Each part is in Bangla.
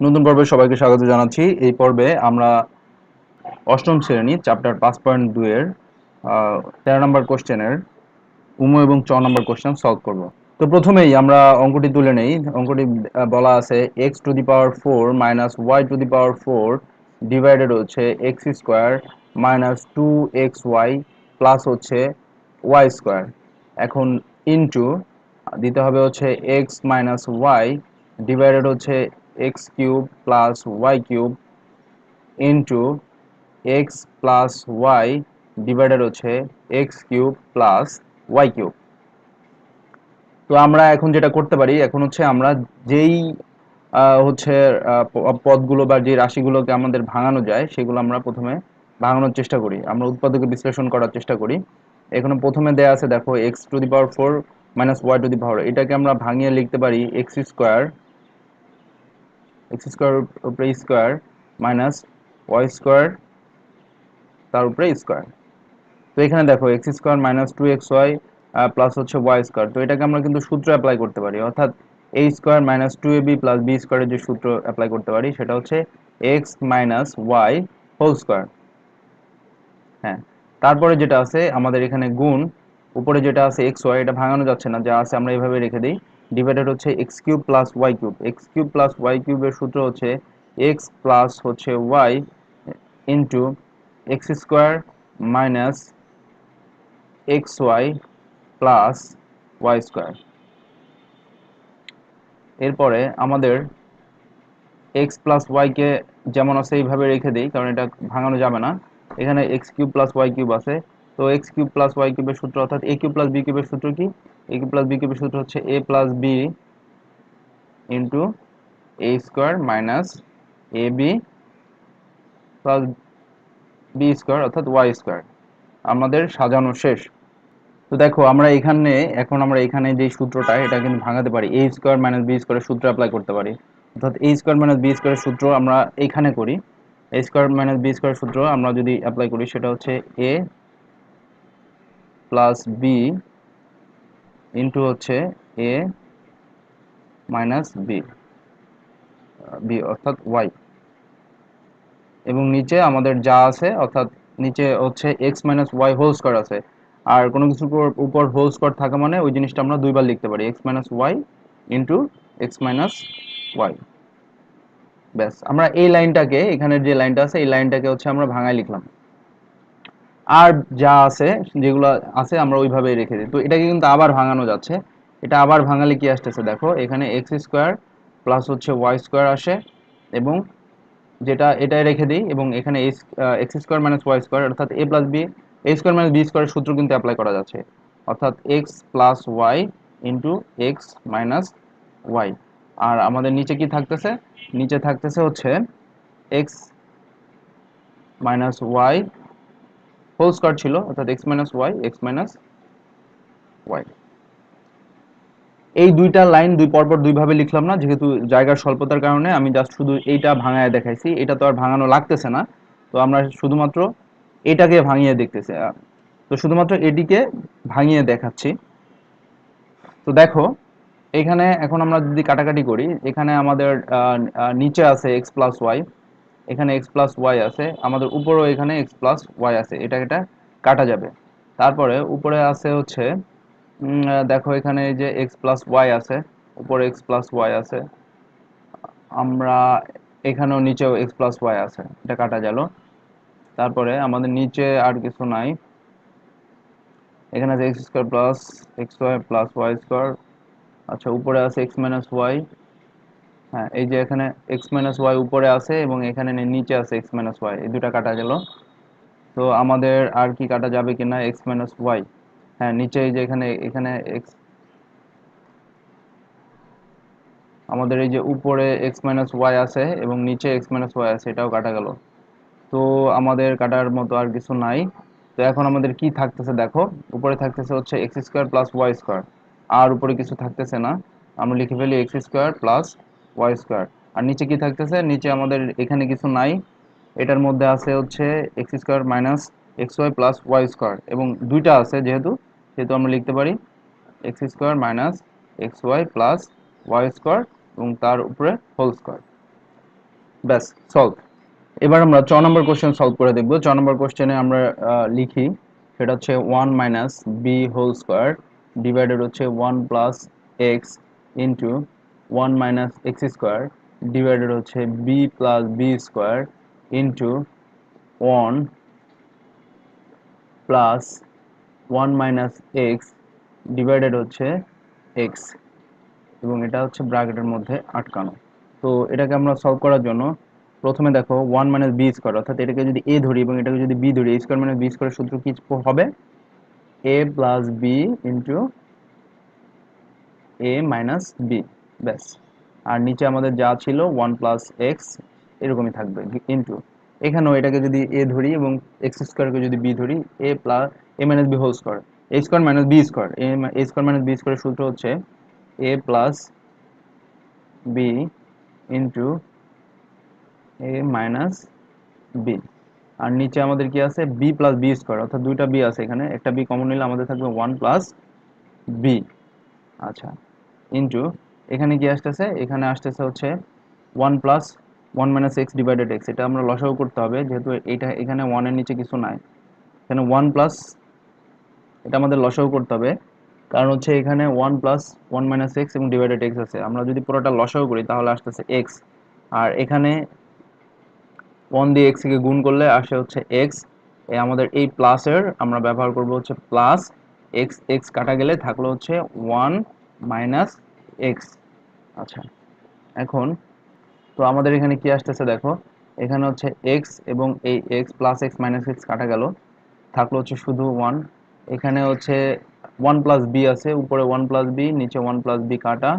নতুন পর্বে সবাইকে স্বাগত জানাচ্ছি। এই পর্বে আমরা অষ্টম শ্রেণি চ্যাপ্টার পাঁচ পয়েন্ট দুয়ের তেরো নম্বর কোশ্চেনের উমো এবং চ নম্বর কোশ্চেন সলভ করব। তো প্রথমেই আমরা অঙ্কটি তুলে নেই। অঙ্কটি বলা আছে X to the power four minus Y to the power four divided হচ্ছে X square minus two X Y plus হচ্ছে ওয়াই স্কোয়ার এখন ইনটু দিতে হবে হচ্ছে এক্স মাইনাস ওয়াই ডিভাইডেড হচ্ছে X cube plus Y cube into X plus Y divided হচ্ছে X cube plus Y cube তো আমরা এখন যেটা করতে পারি, এখন হচ্ছে আমরা যেই হচ্ছে পদগুলো বা যে রাশিগুলোকে আমাদের ভাঙানো যায়, সেগুলো আমরা প্রথমে ভাঙানোর চেষ্টা করি। আমরা উৎপাদকে বিশ্লেষণ করার চেষ্টা করি। এখানে প্রথমে দেয়া আছে, দেখো X to the power four minus Y to the power এটাকে আমরা ভাঙিয়ে লিখতে পারি এক্স স্কোয়ার এক্স স্কোয়ার উপরে স্কোয়ার মাইনাস ওয়াই স্কোয়ার তার উপরে স্কোয়ার তো এখানে দেখো X square minus two X Y plus হচ্ছে ওয়াই স্কোয়ার তো এটাকে আমরা কিন্তু সূত্র অ্যাপ্লাই করতে পারি। অর্থাৎ A square minus two A B plus B স্কোয়ারের যে সূত্র অ্যাপ্লাই করতে পারি, সেটা হচ্ছে X minus Y whole square হ্যাঁ তারপরে যেটা আছে, আমাদের এখানে গুণ, উপরে যেটা আছে এক্স ওয়াই এটা ভাঙানো যাচ্ছে না, যা আছে আমরা এইভাবে রেখে দিই। ডিভাইডেড হচ্ছে X cube plus Y cube X cube plus Y কিউবের সূত্র হচ্ছে এক্স প্লাস হচ্ছে Y into X square minus X Y plus Y square এরপরে আমাদের এক্স প্লাস ওয়াইকে যেমন আছে এইভাবে রেখে দিই, কারণ এটা ভাঙানো যাবে না। এখানে X cube plus Y cube আছে। তো এক্স কিউব প্লাস ওয়াই কিউবের সূত্র অর্থাৎ এ কিউব প্লাস বি কিউবের সূত্র কি? এ কিউব প্লাস বি সূত্র হচ্ছে A plus B into A square minus A B plus B square অর্থাৎ ওয়াই স্কোয়ার আমাদের সাজানো শেষ। তো দেখো, আমরা এখানে, এখন আমরা এখানে যে সূত্রটা, এটা কিন্তু ভাঙাতে পারি। এ স্কোয়ার মাইনাস বি স্কোয়ারের সূত্র অ্যাপ্লাই করতে পারি। অর্থাৎ এ স্কোয়ার মাইনাস বি স্কোয়ারের সূত্র আমরা এখানে করি। এ স্কোয়ার মাইনাস বি স্কোয়ারের সূত্র আমরা যদি অ্যাপ্লাই করি, সেটা হচ্ছে এ প্লাস বি ইন্টু হচ্ছে এ মাইনাস বি বি অর্থাৎ ওয়াই এবং নিচে আমাদের যা আছে, অর্থাৎ নিচে হচ্ছে X minus Y whole square আছে। আর কোনো কিছুর উপর হোল স্কোয়ার থাকা মানে ওই জিনিসটা আমরা দুইবার লিখতে পারি। X minus Y into X minus Y ব্যাস, আমরা এই লাইনটাকে, এখানের যে লাইনটা আছে, এই লাইনটাকে হচ্ছে আমরা ভাঙায় লিখলাম। আর যা আছে, যেগুলো আছে, আমরা ওইভাবেই রেখে দিই। তো এটাকে কিন্তু আবার ভাঙানো যাচ্ছে। এটা আবার ভাঙালে কি আসতেছে দেখো, এখানে এক্স স্কোয়ার প্লাস হচ্ছে ওয়াই স্কোয়ার আসে এবং যেটা, এটাই রেখে দিই এবং এখানে X square minus Y square অর্থাৎ A plus B A square minus B স্কোয়ারের সূত্র কিন্তু অ্যাপ্লাই করা যাচ্ছে। অর্থাৎ X plus Y into X minus Y আর আমাদের নিচে কি থাকতেছে? নিচে থাকতেছে হচ্ছে X minus Y whole square ছিল, অর্থাৎ X minus Y X minus Y এই দুইটা লাইন দুই পরপর দুইভাবে লিখলাম না, যেহেতু জায়গার স্বল্পতার কারণে আমি জাস্ট শুধু এইটা ভাঙায় দেখাইছি, এটা তো আর ভাঙানো লাগতেছে না। তো আমরা শুধুমাত্র এটাকে ভাঙিয়ে দেখতেছি। তো শুধুমাত্র এটিকে ভাঙিয়ে দেখাচ্ছি। তো দেখো, এখানে এখন আমরা যদি কাটাকাটি করি, এখানে আমাদের নিচে আছে এক্স প্লাস ওয়াই এখানে এক্স প্লাস ওয়াই আছে, আমাদের উপরেও এখানে এক্স প্লাস ওয়াই আছে এটা এটা কাটা যাবে। তারপরে উপরে আছে হচ্ছে দেখো এখানে যে এক্স প্লাস ওয়াই আছে, উপরে এক্স প্লাস ওয়াই আছে, আমরা এখানেও নিচেও এক্স প্লাস ওয়াই আছে, এটা কাটা গেল। তারপরে আমাদের নিচে আর কিছু নাই। এখানে আছে X square plus X Y plus Y square আচ্ছা উপরে আছে এক্স মাইনাস ওয়াই হ্যাঁ এই যে এখানে এক্স মাইনাস ওয়াই উপরে আছে এবং এখানে নি- নিচে আছে এক্স মাইনাস ওয়াই এই দুটা কাটা গেল। তো আমাদের আর কি কাটা যাবে কিনা এক্স মাইনাস ওয়াই হ্যাঁ নিচে এই যে এখানে এখানে এক্স আমাদের এই যে উপরে এক্স মাইনাস ওয়াই আছে এবং নিচে এক্স মাইনাস ওয়াই আছে, এটাও কাটা গেল। তো আমাদের কাটার মতো আর কিছু নাই। তো এখন আমাদের কি থাকতেছে দেখো, উপরে থাকতেছে হচ্ছে X square plus Y square আর উপরে কিছু থাকতেছে না। আমরা লিখে ফেলি X square plus Y square আর নিচে কি থাকতেছে? নিচে আমাদের এখানে কিছু নাই। এটার মধ্যে আছে হচ্ছে X square minus X Y plus Y square এবং দুইটা আছে যেহেতু, সেহেতু আমরা লিখতে পারি X square minus X Y plus Y square এবং তার উপরে হোল স্কোয়ার ব্যাস সলভ এবার আমরা ছ নম্বর কোশ্চেন সলভ করে দেখব। ছ নম্বর কোশ্চেনে আমরা লিখি, সেটা হচ্ছে one minus B whole square divided হচ্ছে one plus X into one minus X square divided হচ্ছে B plus B square into one plus one minus X divided হচ্ছে এক্স এবং এটা হচ্ছে ব্র্যাকেটের মধ্যে আটকানো। তো এটাকে আমরা সলভ করার জন্য প্রথমে দেখো ওয়ান মাইনাস বি স্কোয়ার অর্থাৎ এটাকে যদি এ ধরি এবং এটাকে যদি বি ধরি এ স্কোয়ার মাইনাস বি স্কোয়ারের সূত্র কি হবে? A plus B into A minus B ব্যাস। আর নিচে আমাদের যা ছিল ওয়ান প্লাস এক্স এরকমই থাকবে ইন্টু এখানেও এটাকে যদি এ ধরি এবং এক্স স্কোয়ারকে যদি বি ধরি A plus A minus B whole square A square minus B square A square minus B স্কোয়ারের সূত্র হচ্ছে A plus B into A minus B আর নিচে আমাদের কি আছে? বি প্লাস বি স্কোয়ার অর্থাৎ দুইটা বি আছে এখানে। একটা বি কমন নিলে আমাদের থাকবে ওয়ান প্লাস বি আচ্ছা ইন্টু এখানে কি আসতেছে? এখানে আসতেছে হচ্ছে one plus one minus X divided X এটা আমরা লসাগু করতে হবে, যেহেতু এটা এখানে ওয়ানের নিচে কিছু নাই। এখানে ওয়ান প্লাস এটা আমাদের লসাগু করতে হবে। কারণ হচ্ছে এখানে one plus one minus x এবং ডিভাইডেড এক্স আছে। আমরা যদি পুরোটা লসাগু করি, তাহলে আসতেছে এক্স আর এখানে ওয়ান দিয়ে এক্সকে গুণ করলে আসে হচ্ছে এক্স আমাদের এই প্লাসের আমরা ব্যবহার করব হচ্ছে প্লাস এক্স এক্স কাটা গেলে থাকল হচ্ছে ওয়ান মাইনাস এক্স আচ্ছা। এখন, তো আমাদের এখানে কি আসতেছে দেখো, এখানে হচ্ছে এক্স এবং এই x plus x minus x কাটা গেল, থাকল হচ্ছে শুধু ওয়ান এখানে হচ্ছে ওয়ান প্লাস বি আছে, উপরে ওয়ান প্লাস বি নিচে ওয়ান প্লাস বি কাটা।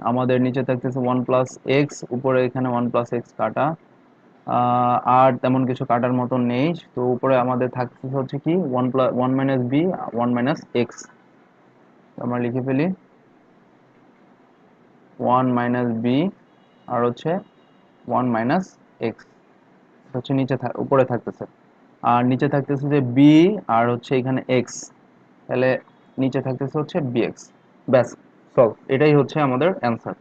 আমাদের নিচে থাকতেছে ওয়ান প্লাস এক্স উপরে এখানে ওয়ান প্লাস এক্স কাটা। আর তেমন কিছু কাটার মতন নেই, তো উপরে আমাদের থাকতেছে হচ্ছে কি one plus one minus B one minus x আমরা লিখে ফেলি। ওয়ান মাইনাস বি আর হচ্ছে ওয়ান মাইনাস এক্স। হচ্ছে নিচে উপরে থাকতেছে। আর নিচে থাকতেছে যে বি আর হচ্ছে এখানে এক্স। তাহলে নিচে থাকতেছে হচ্ছে বি এক্স। ব্যাস, সলভ। এটাই হচ্ছে আমাদের অ্যান্সার।